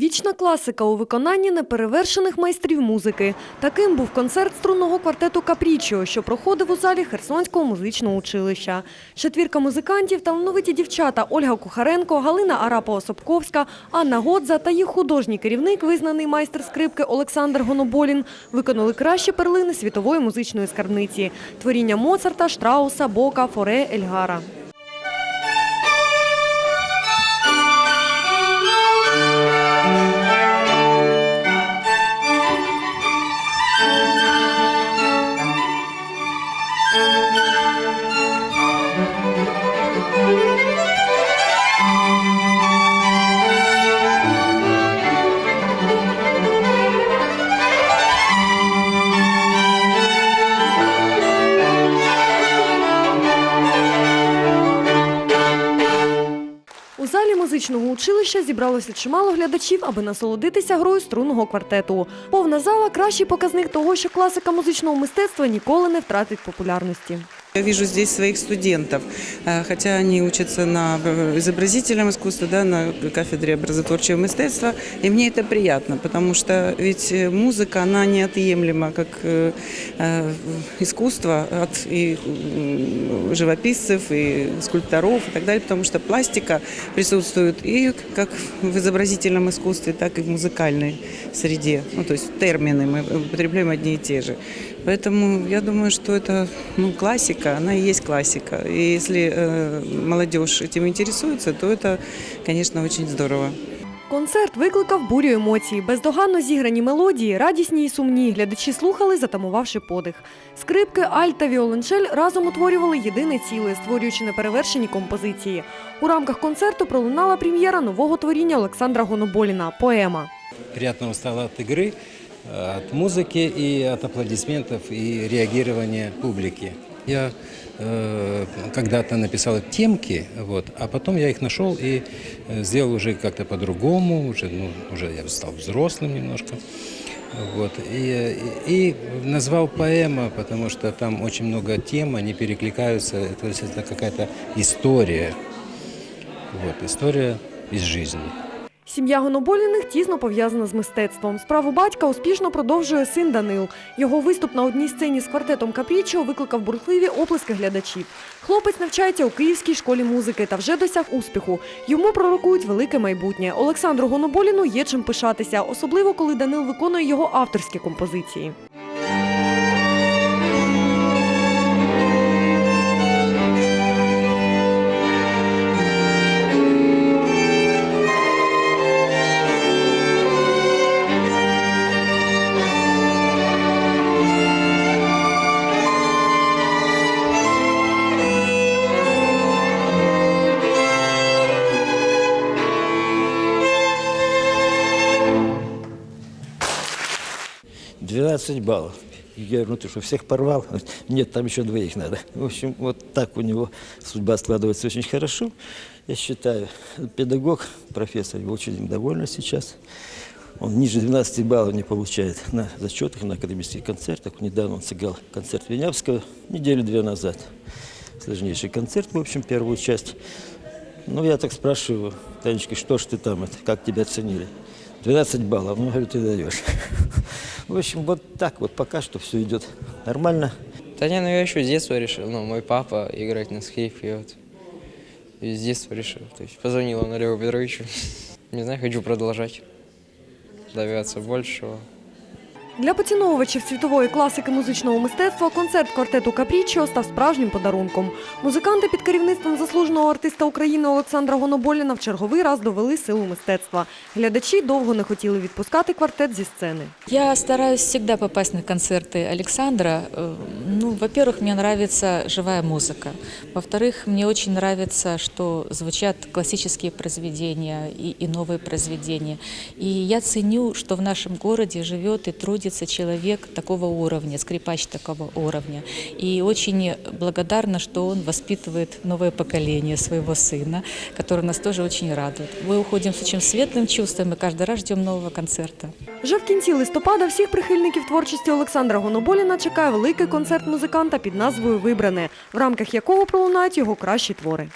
Вічна класика у виконанні неперевершених майстрів музики. Таким був концерт струнного квартету Капрічіо, що проходив у залі Херсонського музичного училища. Четвірка музикантів, талановиті дівчата Ольга Кухаренко, Галина Арапова-Собковська, Анна Годза та їх художній керівник, визнаний майстер скрипки Олександр Гоноболін, виконали кращі перлини світової музичної скарбниці – творіння Моцарта, Штрауса, Бока, Форе, Ельгара. Музичного училища зібралося чимало глядачів, аби насолодитися грою струнного квартету. Повна зала – кращий показник того, що класика музичного мистецтва ніколи не втратить популярності. Я вижу здесь своих студентов, э, хотя они учатся на э, изобразительном искусстве, да, на кафедре образотворчего мистецтва, и мне это приятно, потому что ведь э, музыка, она неотъемлема как э, э, искусство от и м, живописцев, и скульпторов и так далее, потому что пластика присутствует и как в изобразительном искусстве, так и в музыкальной среде. Ну, то есть термины мы употребляем одни и те же. Поэтому я думаю, что это ну, классика, она и есть классика. И если э, молодежь этим интересуется, то это, конечно, очень здорово. Концерт викликав бурю емоцій. Бездоганно зіграні мелодії, радісні і сумні. Глядачі слухали, затамувавши подих. Скрипки, альт та віолончель разом утворювали єдине ціле, створюючи неперевершені композиції. У рамках концерту пролунала прем'єра нового творіння Олександра Гоноболіна «Поема». Приятно устала от игры, э, От музыки и от аплодисментов и реагирования публики. Я э, когда-то написал темки, вот, а потом я их нашел и э, сделал уже как-то по-другому, уже, ну, уже я стал взрослым немножко. Вот, и, и назвал поэма, потому что там очень много тем, они перекликаются, то есть это какая-то история, вот, история из жизни. Сім'я Гоноболіних тісно пов'язана з мистецтвом. Справу батька успішно продовжує син Данил. Його виступ на одній сцені з квартетом Капріччо викликав бурхливі оплески глядачів. Хлопець навчається у Київській школі музики та вже досяг успіху. Йому пророкують велике майбутнє. Олександру Гоноболіну є чим пишатися, особливо коли Данил виконує його авторські композиції. — 12 баллов. Я говорю, ну ты что, всех порвал? Нет, там еще двоих надо. В общем, вот так у него судьба складывается очень хорошо. Я считаю, педагог, профессор, очень им довольна сейчас. Он ниже 12 баллов не получает на зачетах, на академических концертах. Недавно он сыграл концерт Винявского неделю-две назад. Сложнейший концерт, в общем, первую часть. Ну, я так спрашиваю, Танечка, что ж ты там, это, как тебя оценили? 12 баллов, ну, говорю, ты даешь. В общем, вот так вот пока что все идет нормально. Да не, ну я еще с детства решил, ну, мой папа играть на скрипке, вот. И с детства решил. То есть позвонил он Олегу Петровичу. Не знаю, хочу продолжать. Добиваться большего. Для поціновувачів світової класики музичного мистецтва концерт квартету Капрічіо став справжнім подарунком. Музиканти під керівництвом заслуженого артиста України Олександра Гоноболіна в черговий раз довели силу мистецтва. Глядачі довго не хотіли відпускати квартет зі сцени. Я стараюсь всегда попасть на концерты Александра. Э, Ну, во-первых, мне нравится живая музыка. Во-вторых, мне очень нравится, что звучат классические произведения и, и новые произведения. И я ценю, что в нашем городе живет и трудится человек такого уровня, скрипач такого уровня. И очень благодарна, что он воспитывает новое поколение своего сына, которое нас тоже очень радует. Мы уходим с очень светлым чувством и каждый раз ждем нового концерта. Вже в кінці листопада всіх прихильників творчості Олександра Гоноболіна чекає великий концерт музиканта під назвою Вибране, в рамках якого пролунають його кращі твори.